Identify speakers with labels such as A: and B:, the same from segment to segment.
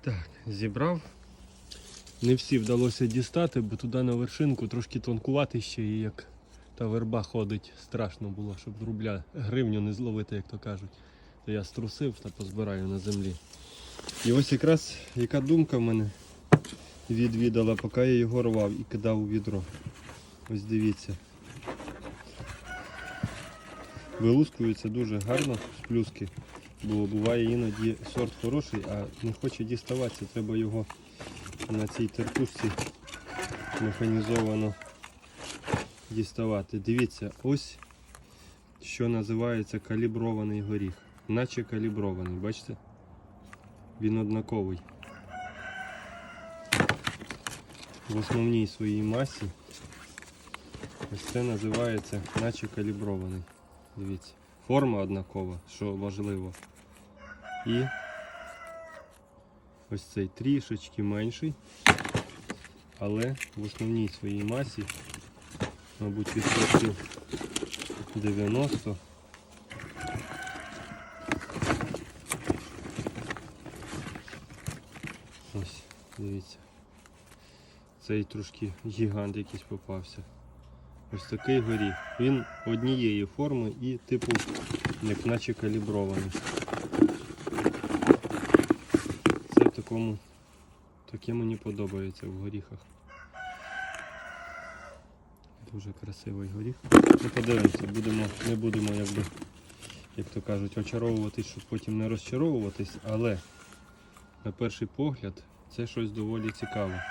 A: Так, зібрав. Не всі вдалося дістати, бо туди на вершинку трошки тонкувати ще і як та верба ходить, страшно було, щоб рубля гривню не зловити, як то кажуть. То я струсив та позбираю на землі. І ось якраз яка думка в мене відвідала, поки я його рвав і кидав у відро. Ось дивіться. Вилускується дуже гарно з плюски. Бо буває іноді сорт хороший, а не хоче діставатися. Треба його на цій терпушці механізовано діставати. Дивіться, ось що називається калібрований горіх. Наче калібрований, бачите? Він однаковий. В основній своїй масі. Ось це називається наче калібрований. Дивіться. Форма однакова, що важливо. І ось цей трішечки менший, але в основній своїй масі, мабуть, відсотків 90. Ось, дивіться. Цей трошки гігант якийсь попався. Ось такий горіх. Він однієї форми і типу як наче калібрований. Це такому таке мені подобається в горіхах. Дуже красивий горіх. Ну подивимося, будемо, не будемо якби, як то кажуть, очаровуватись, щоб потім не розчаровуватись, але на перший погляд це щось доволі цікаве.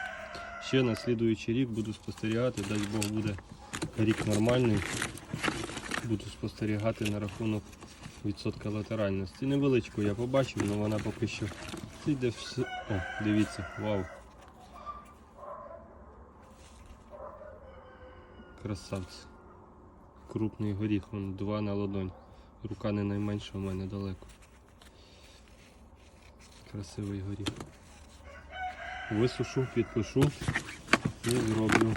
A: Ще на слідуючий рік буду спостерігати, дай Бог буде рік нормальний. Буду спостерігати на рахунок відсотка латеральності. Невеличку я побачив, але вона поки що йде все. О, дивіться, вау. Красавці. Крупний горіх, вон два на ладонь. Рука не найменша у мене далеко. Красивий горіх. Висушу, підпишу і зроблю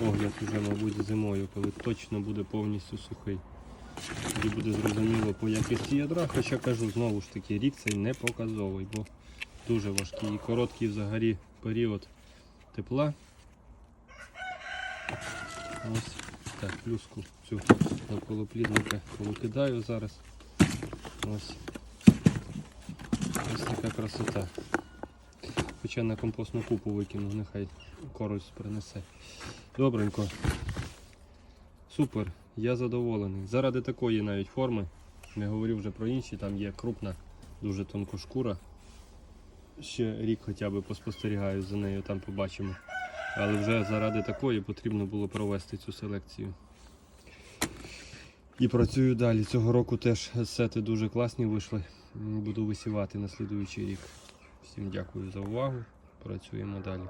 A: огляд уже, мабуть, зимою, коли точно буде повністю сухий. Тоді буде зрозуміло по якості ядра, хоча кажу, знову ж таки, рік цей не показовий, бо дуже важкий і короткий взагалі період тепла. Ось так, плюску цю навколо плідника повикидаю зараз. Ось. Ось така красота. Хоча на компостну купу викину, нехай користь принесе. Добренько. Супер, я задоволений. Заради такої навіть форми, не говорю вже про інші, там є крупна, дуже тонка шкура. Ще рік хоча б поспостерігаю за нею, там побачимо. Але вже заради такої потрібно було провести цю селекцію. І працюю далі. Цього року теж сети дуже класні вийшли. Буду висівати на слідуючий рік. Всім дякую за увагу. Працюємо далі.